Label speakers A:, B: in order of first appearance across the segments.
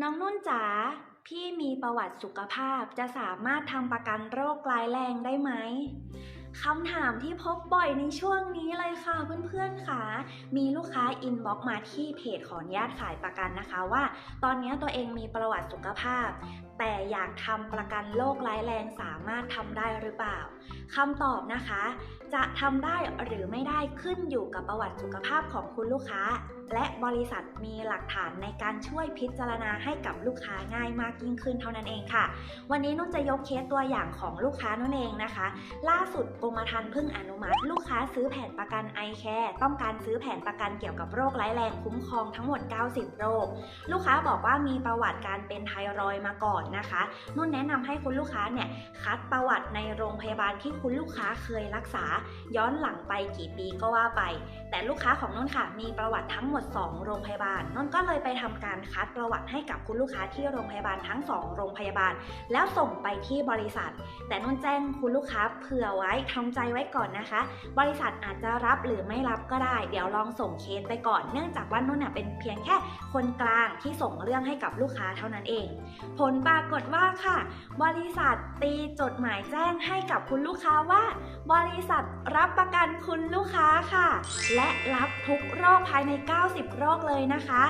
A: น้องนุ่นจ๋า พี่มีประวัติสุขภาพจะสามารถทำประกันโรคร้ายแรงได้ไหม คำถามที่พบบ่อยในช่วงนี้เลยค่ะเพื่อนๆค่ะ มีลูกค้าอินบ็อกมาที่เพจขออนุญาตขายประกันนะคะว่า ตอนนี้ตัวเองมีประวัติสุขภาพ แต่อยากทำประกันโรคร้ายแรงสามารถทำได้หรือเปล่าคำตอบนะคะ จะทำได้หรือไม่ได้ขึ้นอยู่กับประวัติสุขภาพของคุณลูกค้า และบริษัทมีหลักฐานในการช่วยพิจารณาให้กับลูกค้าง่ายมากยิ่งขึ้นเท่านั้นเองค่ะ วันนี้นุ่นจะยกเคสตัวอย่างของลูกค้านุ่นเองนะคะ ล่าสุดกรมธรรม์เพิ่งอนุมัติ ลูกค้าซื้อแผนประกัน i c a r e ต้องการซื้อแผนประกันเกี่ยวกับโรคร้ายแรงคุ้มครองทั้งหมด 90 โรค ลูกค้าบอกว่ามีประวัติการเป็นไทรอยมาก่อนนะคะนุ่นแนะนำให้คุณลูกค้าเนี่ยคัดประวัติในโรงพยาบาลที่คุณลูกค้าเคยรักษา ย้อนหลังไปกี่ปีก็ว่าไป แต่ลูกค้าของนุ่นค่ะ มีประวัติทั้งหมด 2 โรงพยาบาลนุ่นก็เลยไปทำการคัดประวัติให้กับคุณลูกค้าที่โรงพยาบาลทั้ง 2 โรงพยาบาล แล้วส่งไปที่บริษัท แต่นุ่นแจ้งคุณลูกค้าเผื่อไว้ทำใจไว้ก่อนนะคะ บริษัทอาจจะรับหรือไม่รับก็ได้ เดี๋ยวลองส่งเคสไปก่อน เนื่องจากว่านุ่นน่ะเป็นเพียงแค่คนกลางที่ส่งเรื่องให้กับลูกค้าเท่านั้นเอง ผลปรากฏว่าค่ะ บริษัทตีจดหมายแจ้งให้กับคุณลูกค้าว่า บริษัทรับประกันคุณลูกค้าค่ะ และรับทุกโรคภายใน 90 โรคเลยนะคะ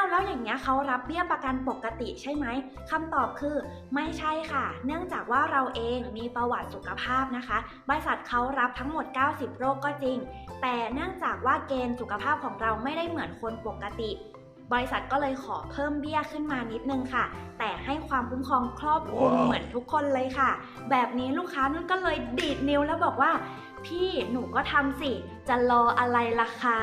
A: าวแล้วอย่างเงี้ยเขารับเบี้ยประกันปกติใช่ไหมคำตอบคือ ไม่ใช่ค่ะ เนื่องจากว่าเราเองมีประวัติสุขภาพนะคะ บริษัทเขารับทั้งหมด 90 โรคก็จริง แต่เนื่องจากว่าเกณฑ์สุขภาพของเราไม่ได้เหมือนคนปกติ บริษัทก็เลยขอเพิ่มเบี้ยขึ้นมานิดนึงค่ะ แต่ให้ความคุ้มครองครอบคลุม
B: ว้าว
A: เหมือนทุกคนเลยค่ะ แบบนี้ลูกค้านั่นก็เลยดีดนิ้วแล้วบอกว่าพี่หนูก็ทำสิ จะรออะไรล่ะคะ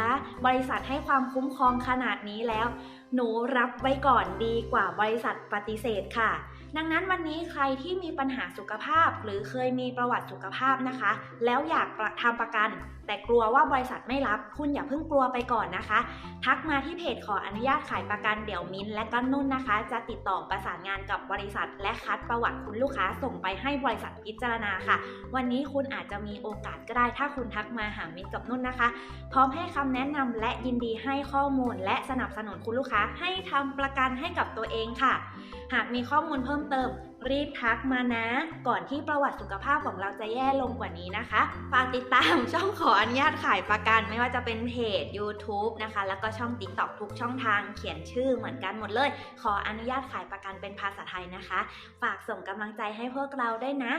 A: บริษัทให้ความคุ้มครองขนาดนี้แล้ว หนูรับไว้ก่อนดีกว่าบริษัทปฏิเสธค่ะ ดังนั้นวันนี้ใครที่มีปัญหาสุขภาพ หรือเคยมีประวัติสุขภาพนะคะ แล้วอยากทำประกัน แต่กลัวว่าบริษัทไม่รับ คุณอย่าเพิ่งกลัวไปก่อนนะคะ ทักมาที่เพจขออนุญาตขายประกันเดี๋ยวมิ้นและก็นุ่นนะคะ จะติดต่อประสานงานกับบริษัท และคัดประวัติคุณลูกค้าส่งไปให้บริษัทพิจารณาค่ะ วันนี้คุณอาจจะมีโอกาสก็ได้ถ้าคุณทักมาหามิ้นกับนุ่นนะคะ พร้อมให้คำแนะนำและยินดีให้ข้อมูล และสนับสนุนคุณลูกค้าให้ทำประกันให้กับตัวเองค่ะ หากมีข้อมูลเพิ่มเติม รีบทักมานะ ก่อนที่ประวัติสุขภาพของเราจะแย่ลงกว่านี้นะคะ ฝากติดตามช่องขออนุญาตขายประกัน ไม่ว่าจะเป็นเพจ YouTube นะคะ แล้วก็ช่อง TikTok ทุกช่องทางเขียนชื่อเหมือนกันหมดเลย ขออนุญาตขายประกันเป็นภาษาไทยนะคะ ฝากส่งกำลังใจให้พวกเราได้วยนะ